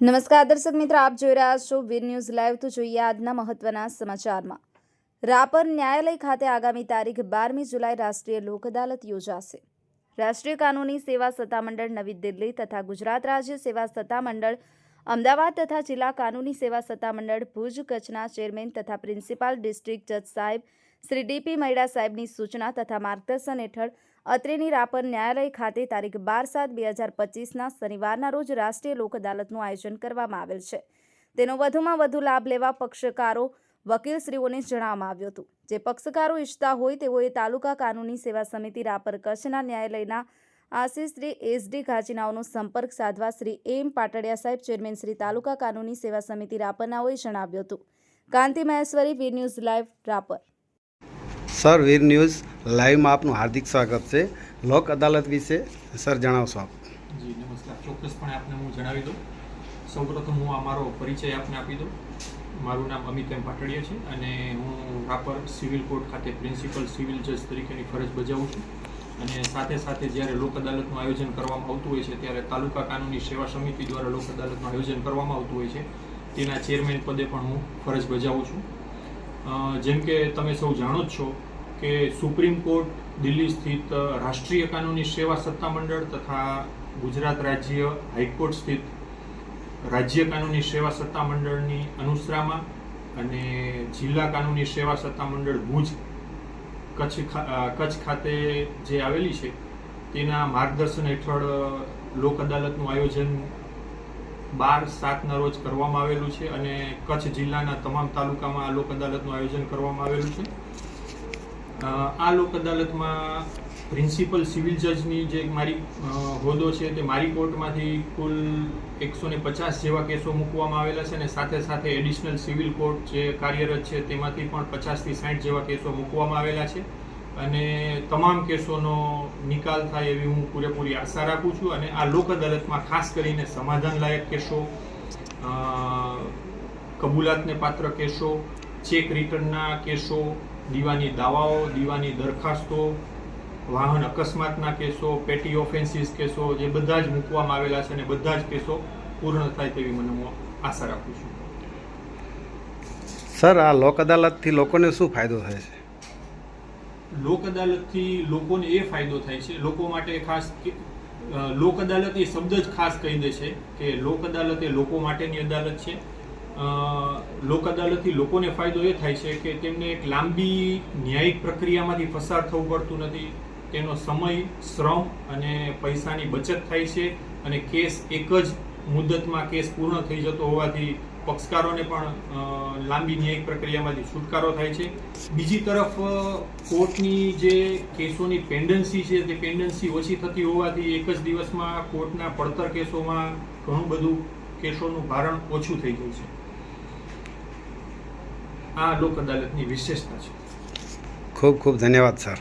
નમસ્કાર દર્શક મિત્રો, આપ જોઈ રહ્યા છો વીર ન્યૂઝ લાઈવ. તો જોઈએ આજના મહત્વના સમાચારમાં. રાપર ન્યાયાલય ખાતે આગામી તારીખ બારમી જુલાઈ રાષ્ટ્રીય લોક અદાલત યોજાશે. રાષ્ટ્રીય કાનૂની સેવા સત્તામંડળ નવી દિલ્હી તથા ગુજરાત રાજ્ય સેવા સત્તામંડળ, અમદાવાદ તથા જિલ્લા કાનૂની સેવા સત્તામંડળ, ભુજ કચ્છના ચેરમેન તથા પ્રિન્સિપાલ ડિસ્ટ્રિક્ટ જજ સાહેબ શ્રી ડીપી મૈડા સાહેબની સૂચના તથા માર્ગદર્શન હેઠળ અત્રેની રાપર ન્યાયાલય ખાતે તારીખ બાર સાત બે હજાર પચીસના શનિવારના રોજ રાષ્ટ્રીય લોક અદાલતનું આયોજન કરવામાં આવેલ છે. તેનો વધુમાં વધુ લાભ લેવા પક્ષકારો, વકીલશ્રીઓને જણાવવામાં આવ્યું હતું. જે પક્ષકારો ઈચ્છતા હોય તેઓએ તાલુકા કાનૂની સેવા સમિતિ રાપર કચ્છના ન્યાયાલયના આશીષ શ્રી એસડી ઘાચીનાઓનો સંપર્ક સાધવા શ્રી એમ પાટડિયા સાહેબ, ચેરમેન શ્રી તાલુકા કાનૂની સેવા સમિતિ રાપરનાઓએ જણાવ્યું હતું. Kanti Maheshwari V news live Rapar. Sir, Veer news લાઈવમાં આપનું હાર્દિક સ્વાગત છે. લોક અદાલત વિશે સર જણાવશો આપ. જી, નમસ્કાર. ચોક્કસપણે આપને હું જણાવી દઉં. સૌપ્રથમ હું આ મારો પરિચય આપને આપી દઉં. મારું નામ અમિત એમ પાટડીયા છે અને હું રાપર સિવિલ કોર્ટ ખાતે પ્રિન્સિપલ સિવિલ જજ તરીકેની ફરજ બજાવું છું. અને સાથે સાથે જ્યારે લોક અદાલતનું આયોજન કરવામાં આવતું હોય છે, ત્યારે તાલુકા કાનૂની સેવા સમિતિ દ્વારા લોક અદાલતનું આયોજન કરવામાં આવતું હોય છે. તેના ચેરમેન પદે પણ હું ફરજ બજાવું છું. જેમ કે તમે સૌ જાણો જ છો કે સુપ્રીમ કોર્ટ દિલ્હી સ્થિત રાષ્ટ્રીય કાનૂની સેવા સત્તામંડળ તથા ગુજરાત રાજ્ય હાઈકોર્ટ સ્થિત રાજ્ય કાનૂની સેવા સત્તામંડળની અનુસરામાં અને જિલ્લા કાનૂની સેવા સત્તામંડળ ભુજ કચ્છ કચ્છ ખાતે જે આવેલી છે, તેના માર્ગદર્શન હેઠળ લોક અદાલતનું આયોજન બાર સાતના રોજ કરવામાં આવેલું છે અને કચ્છ જિલ્લાના તમામ તાલુકામાં લોક અદાલતનું આયોજન કરવામાં આવેલું છે. આ લોક અદાલતમાં પ્રિન્સિપલ સિવિલ જજની જે મારી હોદ્દો છે તે મારી કોર્ટમાંથી કુલ એકસો ને પચાસ જેવા કેસો મૂકવામાં આવેલા છે અને સાથે સાથે એડિશનલ સિવિલ કોર્ટ જે કાર્યરત છે તેમાંથી પણ પચાસથી સાઠ જેવા કેસો મૂકવામાં આવેલા છે. અને તમામ કેસોનો નિકાલ થાય એવી હું પૂરેપૂરી આશા રાખું છું અને આ લોક અદાલતમાં ખાસ કરીને સમાધાનલાયક કેસો કબૂલાતને પાત્ર કેસો, ચેક રિટર્નના કેસો દીવાની દાવાઓ દીવાની દરખાસ્તો વાહન અકસ્માતના કેસો પેટી ઓફેન્સીસ કેસો જે બધા જ મૂકવામાં આવેલા છે અને બધા જ કેસો પૂર્ણ થાય તેવી મને હું આશા રાખું છું. સર આ લોક અદાલતથી લોકોને શું ફાયદો થાય છે? લોક અદાલતથી લોકોને એ ફાયદો થાય છે લોકો માટે ખાસ લોક અદાલત એ શબ્દ જ ખાસ કહી દે છે કે લોક અદાલત એ લોકો માટેની અદાલત છે. લોક અદાલતથી લોકોને ફાયદો એ થાય છે કે તેમને એક લાંબી ન્યાયિક પ્રક્રિયામાંથી પસાર થવું પડતું નથી. તેનો સમય, શ્રમ અને પૈસાની બચત થાય છે અને કેસ એક જ મુદતમાં કેસ પૂર્ણ થઈ જતો હોવાથી પક્ષકારોને પણ લાંબી ન્યાયિક પ્રક્રિયામાંથી છુટકારો થાય છે. બીજી તરફ કોર્ટની જે કેસોની પેન્ડન્સી છે તે પેન્ડન્સી ઓછી થતી હોવાથી એક જ દિવસમાં કોર્ટના પડતર કેસોમાં ઘણું બધું કેસોનું ભારણ ઓછું થઈ જાય છે. આ લોક અદાલતની વિશેષતા છે. ખૂબ ખૂબ ધન્યવાદ સર.